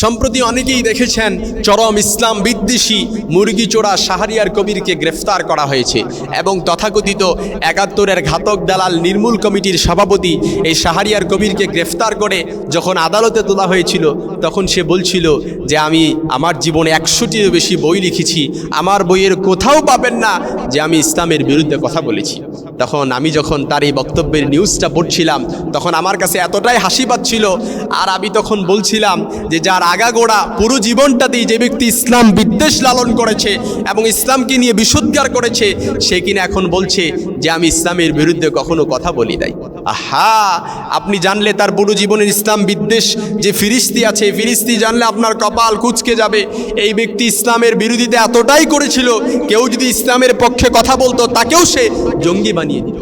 সম্প্রতি অনেকেই দেখেছেন চরম ইসলাম বিদ্বেষী মুরগি চোরা শাহরিয়ার কবিরকে গ্রেফতার করা হয়েছে এবং তথাকথিত একাত্তরের ঘাতক দালাল নির্মূল কমিটির সভাপতি এই শাহরিয়ার কবিরকে গ্রেফতার করে যখন আদালতে তোলা হয়েছিল, তখন সে বলছিল যে, আমি আমার জীবনে একশোটিরও বেশি বই লিখেছি। আমার বইয়ের কোথাও পাবেন না যে, আমি ইসলামের বিরুদ্ধে কথা বলেছি। তখন আমি যখন তার এই বক্তব্যের নিউজটা পড়ছিলাম, তখন আমার কাছে এতটাই হাসি পাচ্ছিল। আর আমি তখন বলছিলাম যে, যার আগাগোড়া পুরো জীবনটাতেই যে ব্যক্তি ইসলাম বিদ্বেষ লালন করেছে এবং ইসলামকে নিয়ে বিশুদ্ধার করেছে, সে কিনা এখন বলছে যে, আমি ইসলামের বিরুদ্ধে কখনো কথা বলি নাই। আহা! আপনি জানলে তার পুরো জীবনের ইসলাম বিদ্বেষ, যে ফিরিস্তি আছে, ফিরিস্তি জানলে আপনার কপাল কুচকে যাবে। এই ব্যক্তি ইসলামের বিরোধিতা এতটাই করেছিল, কেউ যদি ইসলামের পক্ষে কথা বলতো, তাকেও সে জঙ্গি বানিয়ে দিল।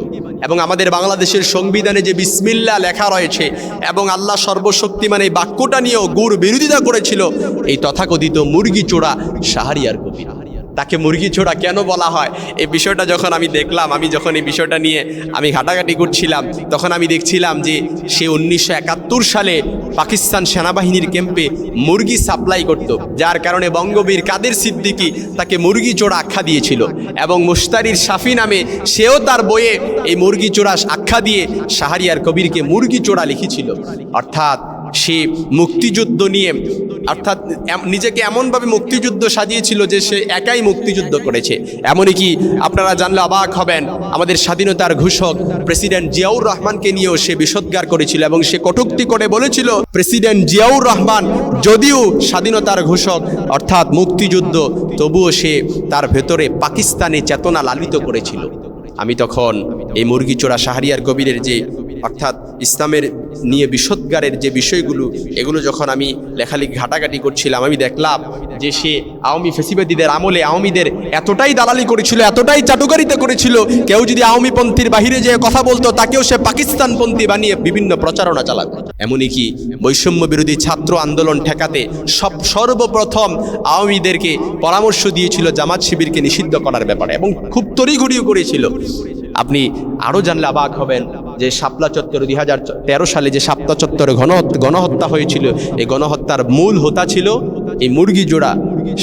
এবং আমাদের বাংলাদেশের সংবিধানে যে বিসমিল্লা লেখা রয়েছে এবং আল্লাহ সর্বশক্তিমান এই বাক্যটা নিয়েও গুড় বিরোধিতা করেছিল, এই তথাকথিত মুরগি চোরা সাহারিয়ার কবি তাকে মুরগি ছোড়া কেন বলা হয়? এই বিষয়টা যখন আমি দেখলাম, আমি যখন এই বিষয়টা নিয়ে আমি ঘাটাঘাটি করছিলাম, তখন আমি দেখছিলাম যে সে উনিশশো একাত্তর সালে পাকিস্তান সেনাবাহিনীর ক্যাম্পে মুরগি সাপ্লাই করত, যার কারণে বঙ্গবীর কাদের সিদ্দিকি তাকে মুরগি চোরা আখ্যা দিয়েছিল এবং মুস্তারির শাফি নামে সেও তার বইয়ে এই মুরগি চোরা আখ্যা দিয়ে শাহরিয়ার কবিরকে মুরগি চোরা লিখেছিল। অর্থাৎ সে মুক্তিযুদ্ধ নিয়ে, অর্থাৎ নিজেকে এমনভাবে মুক্তিযুদ্ধ সাজিয়েছিল যে সে একাই মুক্তিযুদ্ধ করেছে। এমনই কি আপনারা জানলে অবাক হবেন, আমাদের স্বাধীনতার ঘোষক প্রেসিডেন্ট জিয়াউর রহমানকে নিয়েও সে বিষোদ্গার করেছিল এবং সে কটূক্তি করে বলেছিল, প্রেসিডেন্ট জিয়াউর রহমান, যদিও স্বাধীনতার ঘোষক, অর্থাৎ মুক্তিযুদ্ধ, তবুও সে তার ভেতরে পাকিস্তানি চেতনা লালিত করেছিল। আমি তখন এই মুরগি চোরা শাহরিয়ার কবিরের যে অর্থাৎ ইসলামের নিয়ে বিশোদ্গারের যে বিষয়গুলো, এগুলো যখন আমি লেখালেখি ঘাটাঘাটি করছিলাম, আমি দেখলাম যে সে আওয়ামী ফেসিবাদীদের আমলে আওয়ামীদের এতটাই দালালি করেছিল, এতটাই চাটুকারিতা করেছিল, কেউ যদি আওয়ামী পন্থীর বাহিরে যে কথা বলতো, তাকেও সে পাকিস্তানপন্থী বানিয়ে বিভিন্ন প্রচারণা চালাতো। এমনই কি বৈষম্য বিরোধী ছাত্র আন্দোলন ঠেকাতে সব সর্বপ্রথম আওয়ামীদেরকে পরামর্শ দিয়েছিল জামাত শিবিরকে নিষিদ্ধ করার ব্যাপারে এবং খুব তড়িঘড়িও করেছিল। আপনি আরও জানলে অবাক হবেন যে শাপলা চত্বরে, দুই তেরো সালে যে শাপলা চত্বরে গণ গণহত্যা হয়েছিল, এই গণহত্যার মূল হোতা ছিল এই মুরগি জোড়া।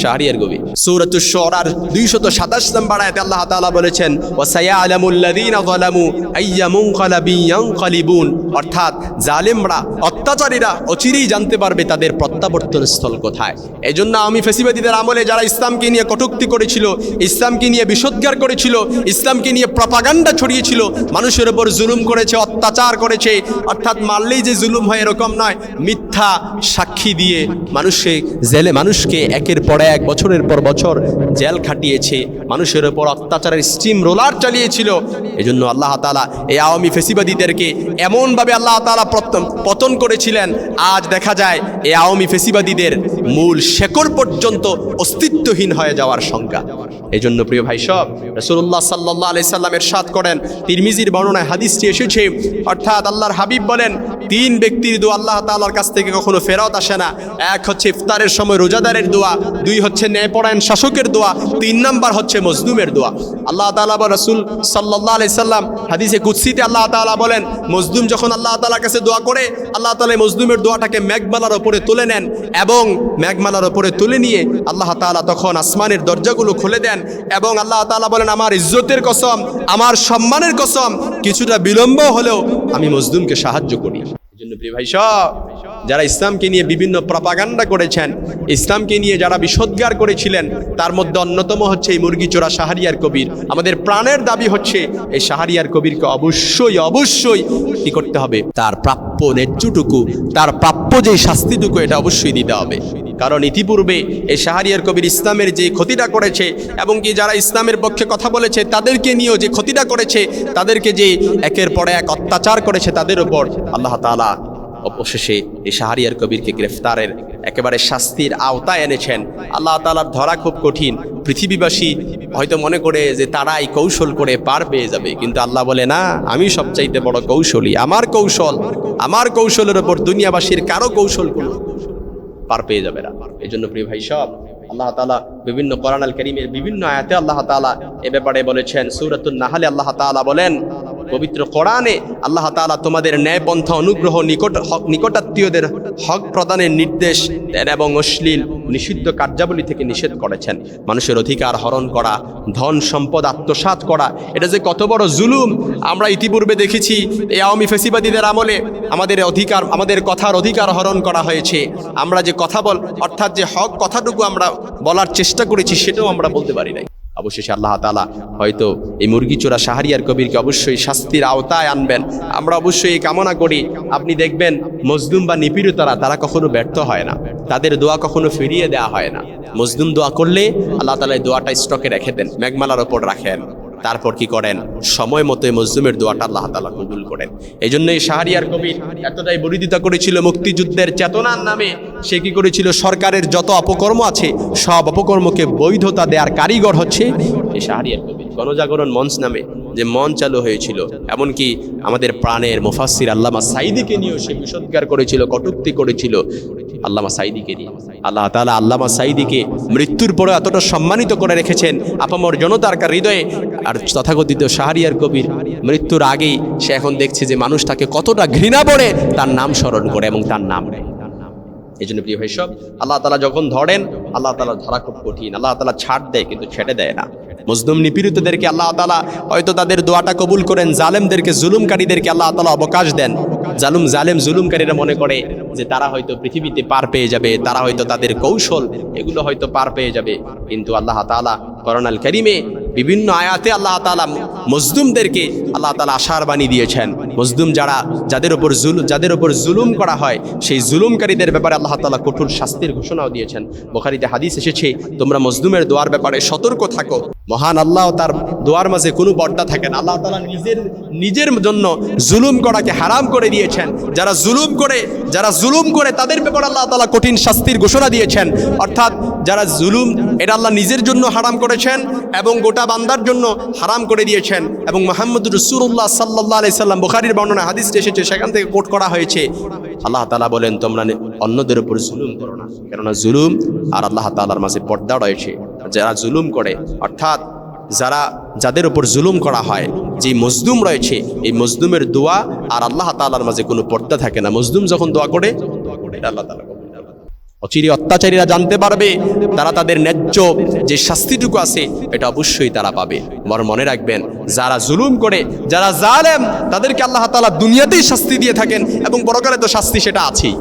শাহরিয়ার সৌরত শরার দুইশত সাতাশ নম্বর আয়াতে আল্লাহ তাআলা বলেছেন ওয়াসায়া আলামুল্লাযীনা যালামু আইয়ামুন কালাবি ইয়ানকালিবুন। অর্থাৎ জালেমরা, অত্যাচারীরা অচিরেই জানতে পারবে তাদের প্রত্যাবর্তন স্থল কোথায়। আমি ফেসিবাদীদের আমলে যারা ইসলামকে নিয়ে কটূক্তি করেছিল, ইসলামকে নিয়ে বিশোদ্গার করেছিল, ইসলামকে নিয়ে প্রপাগান্ডা ছড়িয়েছিল, মানুষের উপর জুলুম করেছে, অত্যাচার করেছে, অর্থাৎ মারলেই যে জুলুম হয় এরকম নয়, মিথ্যা সাক্ষী দিয়ে মানুষকে জেলে মানুষকে একের পর এক বছরের পর বছর জেল খাটিয়েছে। মানুষের উপর অত্যাচারের স্টিম রোলার চালিয়েছিল। এজন্য আল্লাহ তাআলা এই আওয়ামী ফেসিবাদীদেরকে এমনভাবে আল্লাহ প্রত- পতন করেছিলেন। আজ দেখা যায় এই আওয়ামী ফেসিবাদীদের মূল শেকড় পর্যন্ত অস্তিত্বহীন হয়ে যাওয়ার শঙ্কা জন্য প্রিয় ভাই সব রসুল্লাহ সাল্লাহ আলি সাল্লামের সাথ করেন। তিরমিজির বর্ণনায় হাদিসটি এসেছে, অর্থাৎ আল্লাহর হাবিব বলেন, তিন ব্যক্তির দোয়া আল্লাহ তাআলার কাছ থেকে কখনো ফেরত আসে না। এক হচ্ছে ইফতারের সময় রোজাদারের দোয়া দুই হচ্ছে ন্যায়পরায়ণ শাসকের দোয়া, তিন নাম্বার হচ্ছে মজলুমের দোয়া। আল্লাহ তাআলা বা রসুল সাল্লাহ আলি সাল্লাম হাদিসে কুৎসিতে আল্লাহ তাআলা বলেন, মজলুম যখন আল্লাহ তাআলার কাছে দোয়া করে, আল্লাহ তাআলা এই মজলুমের দোয়াটাকে মেঘমালার ওপরে তুলে নেন এবং মেঘমালার ওপরে তুলে নিয়ে আল্লাহ তাআলা তখন আসমানের দরজাগুলো খুলে দেন এবং আল্লাহ তাআলা বলেন, আমার ইজ্জতের কসম, আমার সম্মানের কসম, কিছুটা বিলম্ব হলেও আমি মজলুমকে সাহায্য করি। জন্য প্রিয় ভাই সব যারা ইসলামকে নিয়ে বিভিন্ন প্রপাগান্ডা করেছেন, ইসলামকে নিয়ে যারা বিষোদ্গার করেছিলেন, তার মধ্যে অন্যতম হচ্ছে এই মুরগি চোরা শাহরিয়ার কবির। আমাদের প্রাণের দাবি হচ্ছে, এই শাহরিয়ার কবিরকে অবশ্যই অবশ্যই কি করতে হবে? তার প্রাপ্য ন্যায্যটুকু, তার প্রাপ্য যে শাস্তিটুকু, এটা অবশ্যই দিতে হবে। কারণ ইতিপূর্বে এই শাহরিয়ার কবির ইসলামের যে ক্ষতিটা করেছে, এবং কি যারা ইসলামের পক্ষে কথা বলেছে, তাদেরকে নিয়েও যে ক্ষতিটা করেছে, তাদেরকে যে একের পর এক অত্যাচার করেছে, তাদের উপর আল্লাহ তাআলা অবশেষে এই শাহরিয়ার কবিরকে গ্রেফতারের একেবারে শাস্তির আওতায় এনেছেন। আল্লাহ তাআলার ধরা খুব কঠিন। পৃথিবীবাসী হয়তো মনে করে যে তারাই কৌশল করে পার পেয়ে যাবে, কিন্তু আল্লাহ বলে, না, আমি সবচাইতে বড় কৌশলী। আমার কৌশল, আমার কৌশলের ওপর দুনিয়াবাসীর কারও কৌশল পার পেয়ে যাবে না। এই জন্য প্রিয় ভাই, সব আল্লাহ তাআলা বিভিন্ন কোরআন আল করিমের বিভিন্ন আয়াতে আল্লাহ তাআলা এ ব্যাপারে বলেছেন। সূরাতুন নাহলে আল্লাহ তাআলা বলেন পবিত্র কোরআনে আল্লাহ তাআলা তোমাদের ন্যায়পন্থা অনুগ্রহ নিকট হক নিকটাত্মীয়দের হক প্রদানের নির্দেশ দেন এবং অশ্লীল নিষিদ্ধ কার্যাবলী থেকে নিষেধ করেছেন। মানুষের অধিকার হরণ করা, ধন সম্পদ আত্মসাৎ করা, এটা যে কত বড় জুলুম। আমরা ইতিপূর্বে দেখেছি এই আওয়ামী ফেসিবাদীদের আমলে আমাদের অধিকার, আমাদের কথার অধিকার হরণ করা হয়েছে। আমরা যে কথা বল, অর্থাৎ যে হক কথাটুকু আমরা বলার চেষ্টা করেছি, সেটাও আমরা বলতে পারি নাই। অবশেষে আল্লাহ তালা হয়তো এই মুরগি চোরা শাহরিয়ার কবিরকে অবশ্যই শাস্তির আওতায় আনবেন। আমরা অবশ্যই এই কামনা করি, আপনি দেখবেন মজদুম বা নিপীড়িতরা তারা কখনো ব্যর্থ হয় না। তাদের দোয়া কখনো ফিরিয়ে দেওয়া হয় না। মজদুম দোয়া করলে আল্লাহ তালা দোয়াটা স্টকে রেখে দেন, মেঘমালার ওপর রাখেন। তারপর কি করেন? সময় মতো মজলুমের দোয়াটা আল্লাহ তালা কবুল করেন। এই জন্যই শাহরিয়ার কবির এতটাই বরিদিতা করেছিল মুক্তিযুদ্ধের চেতনার নামে। সে কি করেছিল? সরকারের যত অপকর্ম আছে, সব অপকর্মকে বৈধতা দেওয়ার কারিগর হচ্ছে এই শাহরিয়ার কবির গণজাগরণ মঞ্চ নামে যে মন চালু হয়েছিল, এমনকি আমাদের প্রাণের মুফাসির আল্লামা সাইদিকে নিয়েও সে বিষোদ্গার করেছিল, কটুক্তি করেছিল। আল্লামা সাইদিকে নিয়ে আল্লাহ তালা আল্লামা সাইদিকে মৃত্যুর পরে এতটা সম্মানিত করে রেখেছেন আপামর জনতার কার হৃদয়ে। আর তথাকথিত শাহরিয়ার কবির মৃত্যুর আগেই সে এখন দেখছে যে মানুষ তাকে কতটা ঘৃণা করে, তার নাম স্মরণ করে এবং তার নাম নেয়। এই জন্য প্রিয় ভাইসব আল্লাহ তালা যখন ধরেন, আল্লাহ তালা ধরা খুব কঠিন, আল্লাহ তালা ছাড় দেয় কিন্তু ছেড়ে দেয় না। মজলুম নিপীড়িতদেরকে আল্লাহ তালা হয়তো তাদের দোয়াটা কবুল করেন, জালেমদেরকে, জুলুমকারীদেরকে আল্লাহ তালা অবকাশ দেন। জালুম, জালেম, জুলুমকারীরা মনে করে যে তারা হয়তো পৃথিবীতে পার পেয়ে যাবে, তারা হয়তো তাদের কৌশল এগুলো হয়তো পার পেয়ে যাবে। কিন্তু আল্লাহ তালা করোনাল করিমে বিভিন্ন আয়াতে আল্লাহ তালা মজদুমদেরকে আল্লাহ তালা আশার বাণী দিয়েছেন। মজদুম যারা, যাদের ওপর জুল, যাদের ওপর জুলুম করা হয়, সেই জুলুমকারীদের ব্যাপারে আল্লাহ তালা কঠোর শাস্তির ঘোষণাও দিয়েছেন। বোখারিতে হাদিস এসেছে, তোমরা মজদুমের দোয়ার ব্যাপারে সতর্ক থাকো। মহান আল্লাহ তার দোয়ার মাঝে কোনো বর্দা থাকে না। আল্লাহ তালা নিজের নিজের জন্য জুলুম করাকে হারাম করে দিয়েছেন। যারা জুলুম করে, যারা জুলুম করে, তাদের ব্যাপারে আল্লাহ তালা কঠিন শাস্তির ঘোষণা দিয়েছেন। অর্থাৎ যারা জুলুম, এটা আল্লাহ নিজের জন্য হারাম করেছেন এবং গোটা বান্দার জন্য হারাম করে দিয়েছেন এবং মোহাম্মদ রসুল্লাহ সাল্লাহ আলি সাল্লাম বুখারির বর্ণনা হাদিস এসেছে, সেখান থেকে কোট করা হয়েছে। আল্লাহ তালা বলেন, তোমরা অন্যদের উপর জুলুম করো না। কেননা জুলুম আর আল্লাহ তালার মাঝে পর্দা রয়েছে। যারা জুলুম করে, অর্থাৎ যারা, যাদের উপর জুলুম করা হয় যে মজদুম রয়েছে, এই মজদুমের দোয়া আর আল্লাহ তালার মাঝে কোনো পর্দা থাকে না। মজদুম যখন দোয়া করে আল্লাহ তালা। অচিরে অত্যাচারীরা জানতে পারবে, তারা তাদের ন্যায্য যে শাস্তিটুকু আছে, এটা অবশ্যই তারা পাবে। বর মনে রাখবেন, যারা জুলুম করে, যারা জালেম, তাদেরকে আল্লাহ তালা দুনিয়াতেই শাস্তি দিয়ে থাকেন এবং পরকালে তো শাস্তি সেটা আছেই।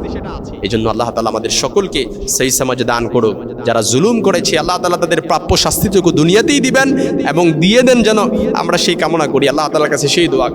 এই জন্য আল্লাহ তালা আমাদের সকলকে সেই সমাজে দান করুক। যারা জুলুম করেছে, আল্লাহ তালা তাদের প্রাপ্য শাস্তিটুকু দুনিয়াতেই দিবেন এবং দিয়ে দেন যেন আমরা সেই কামনা করি। আল্লাহ তালার কাছে সেই দোয়া।